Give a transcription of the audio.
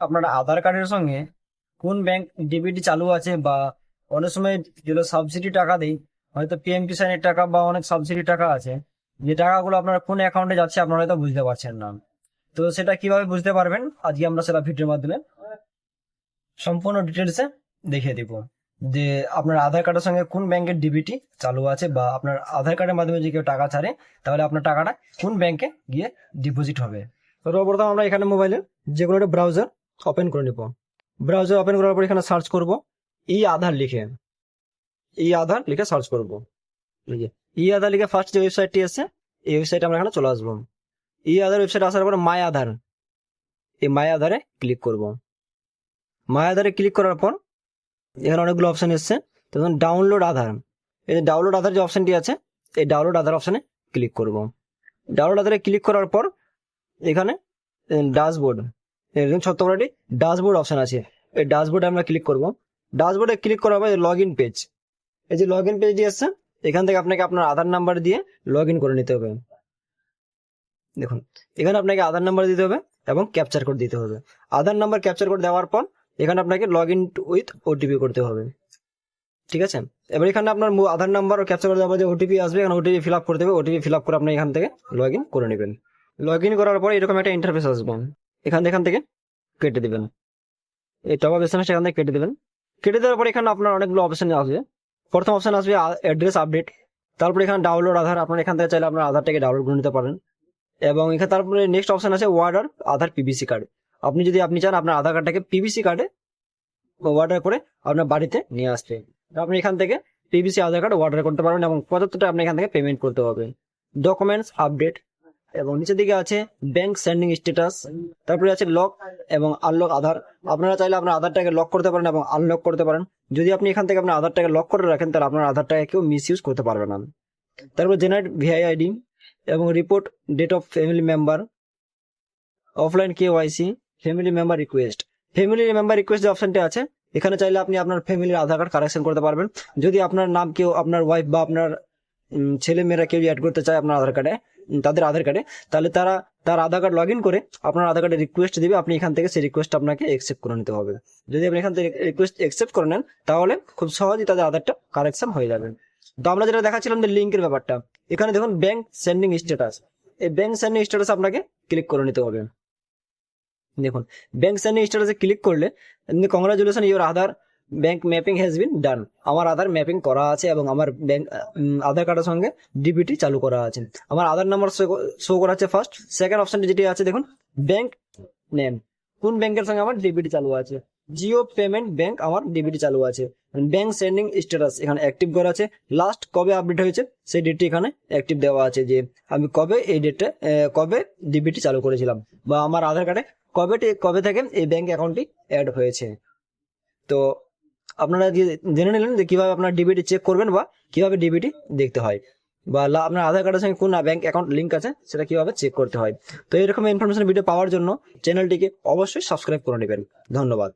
আপনার আধার কার্ডের সঙ্গে কোন ব্যাংক ডিবিটি চালু আছে বা অনেক সময় যেগুলো সাবসিডি টাকা দেয় হয়তো পিএম কিষানের টাকা বা অনেক সাবসিডি টাকা আছে, যে টাকাগুলো আপনার কোন অ্যাকাউন্টে যাচ্ছে আপনারা হয়তো বুঝতে পারছেন না। তো সেটা কীভাবে বুঝতে পারবেন? আজকে আমরা সেটা ভিডিওর মাধ্যমে সম্পূর্ণ ডিটেলসে দেখিয়ে দিব। যে আপনার আধার কার্ডের সঙ্গে কোন ব্যাংকের ডিবিটি চালু আছে বা আপনার আধার কার্ডের মাধ্যমে যদি কেউ টাকা ছাড়ে, তাহলে আপনার টাকাটা কোন ব্যাংকে গিয়ে ডিপোজিট হবে। সর্বপ্রথম আমরা এখানে মোবাইলে যে কোনো একটা ব্রাউজার ওপেন করে নিব। ব্রাউজার ওপেন করার পর এখানে সার্চ করব। ই আধার লিখে। ই আধার লিখে সার্চ করব। ই আধার লিখে ফার্স্ট যে ওয়েবসাইটটি আছে, এই ওয়েবসাইটে আমরা এখানে চলে আসব। ই আধার ওয়েবসাইট আসার পর মাই আধার। এই মাই আধারে ক্লিক করব। মাই আধারে ক্লিক করার পর এখানে অনেকগুলো অপশন এসছে। তখন ডাউনলোড আধার। এই যে ডাউনলোড আধার যে অপশনটি আছে, এই ডাউনলোড আধার অপশনে ক্লিক করব। ডাউনলোড আধারে ক্লিক করার পর এখানে ড্যাশবোর্ড করে একটি ড্যাশবোর্ড অপশন আছে। এই ড্যাশবোর্ডে আমরা ক্লিক করব। ড্যাশবোর্ডে ক্লিক করার পর লগ ইন পেজ এই যে লগ ইন পেজটি আসছে এখান থেকে আপনাকে আপনার আধার নাম্বার দিয়ে লগ ইন করে নিতে হবে। দেখুন, এখানে আপনাকে আধার নাম্বার দিতে হবে এবং ক্যাপচার কোড দিতে হবে। আধার নাম্বার ক্যাপচার কোড দেওয়ার পর এখানে আপনাকে লগ ইন উইথ ওটিপি করতে হবে। ঠিক আছে? এবার এখানে আপনার আধার নাম্বার ও ক্যাপচার করে দেওয়ার যে ওটিপি আসবে, এখানে ওটিপি ফিল আপ করতে হবে। ওটিপি ফিল আপ করে আপনি এখান থেকে লগ ইন করে নেবেন। লগ ইন করার পর এরকম একটা ইন্টারফেস আসবে। এখান এখান থেকে কেটে দিবেন। এই টপ আপ এসএমএস এখান থেকে কেটে দিবেন। কেটে দেওয়ার পর এখানে আপনার অনেকগুলো অপশন আসবে। প্রথম অপশন আসবে অ্যাড্রেস আপডেট তারপরে এখানে ডাউনলোড আধার, আপনার এখান থেকে চাইলে আপনার আধারটাকে ডাউনলোড করে নিতে পারেন। এবং এখানে তারপরে নেক্সট অপশন আছে ওয়ার্ডার আধার পিভিসি কার্ড আপনি যদি আপনি চান আপনার আধার কার্ডটাকে পিভিসি কার্ডে অর্ডার করে আপনার বাড়িতে নিয়ে আসতে। আপনি এখান থেকে পিভিসি আধার কার্ড অর্ডার করতে পারবেন এবং পঁচাত্তরটা আপনি এখান থেকে পেমেন্ট করতে হবে। ডকুমেন্টস আপডেট এবং নিচের দিকে আছে ব্যাংক সেন্ডিং স্ট্যাটাস তারপরে আছে লক এবং আনলক আধার। আপনারা চাইলে আপনার আধারটাকে লক করতে পারেন এবং আনলক করতে পারেন। যদি আপনি এখান থেকে আপনার আধারটাকে লক করে রাখেন, তাহলে আপনার আধারটাকে কেউ মিস ইউজ করতে পারবে না। তারপর জেনারেট ভিআই আইডি এবং report date of family member offline KYC family member request family member request যে অপশনটা আছে, এখানে চাইলে আপনি আপনার ফ্যামিলির আধার কার্ড কারেকশন করতে পারবেন। যদি আপনার নাম কেউ, আপনার ওয়াইফ বা আপনার ছেলে মেয়েরা কেউ অ্যাড করতে চায় আপনার আধার কার্ডে তাদের আধার কার্ডে তাহলে তারা, তার আধার কার্ড লগ করে আপনার আধার কার্ডে রিকোয়েস্ট দিবে, আপনি এখান থেকে সেই রিকোয়েস্ট আপনাকে অ্যাকসেপ্ট করে নিতে হবে। যদি আপনি এখান থেকে রিকোয়েস্ট অ্যাকসেপ্ট করে নেন, তাহলে খুব সহজেই তাদের আধারটা কারেকশন হয়ে যাবে। তো আমরা যেটা দেখাচ্ছিলাম যে লিঙ্কের ব্যাপারটা, এখানে দেখুন ব্যাংক সেন্ডিং স্ট্যাটাস এই ব্যাংক সেন্ডিং স্ট্যাটাস আপনাকে ক্লিক করে নিতে হবে। দেখুন ব্যাংক সেন্ডিং স্ট্যাটাসে ক্লিক করলে congratulation your Aadhaar bank mapping has been done আমার আধার ম্যাপিং করা আছে এবং আমার ব্যাংক আধার কার্ডের সঙ্গে ডিবিটি চালু করা আছে। আমার আধার নাম্বার শো করা আছে ফার্স্ট সেকেন্ড অপশনটি যেটি আছে, দেখুন ব্যাংক নেম কোন ব্যাংকের সঙ্গে আমার ডিবিটি চালু আছে? জিও পেমেন্ট ব্যাংক আমার ডিবিটি চালু আছে। ব্যাংক সেন্ডিং স্ট্যাটাস এখানে অ্যাক্টিভ করা আছে। লাস্ট কবে আপডেট হয়েছে, সেই ডেটটি এখানে অ্যাক্টিভ দেওয়া আছে যে আমি কবে এই ডেটটা কবে ডিবিটি চালু করেছিলাম বা আমার আধার কার্ডে কবে কবে থেকে এই ব্যাংক অ্যাকাউন্টটি অ্যাড হয়েছে। তো আপনারা জেনে নিলেন যে কীভাবে আপনার ডিবিটি চেক করবেন বা কীভাবে ডিবিটি দেখতে হয়, বা আপনার আধার কার্ডের সঙ্গে কোন ব্যাংক অ্যাকাউন্ট লিঙ্ক আছে সেটা কীভাবে চেক করতে হয়। তো এরকম ইনফরমেশন ভিডিও পাওয়ার জন্য চ্যানেলটিকে অবশ্যই সাবস্ক্রাইব করে নেবেন। ধন্যবাদ।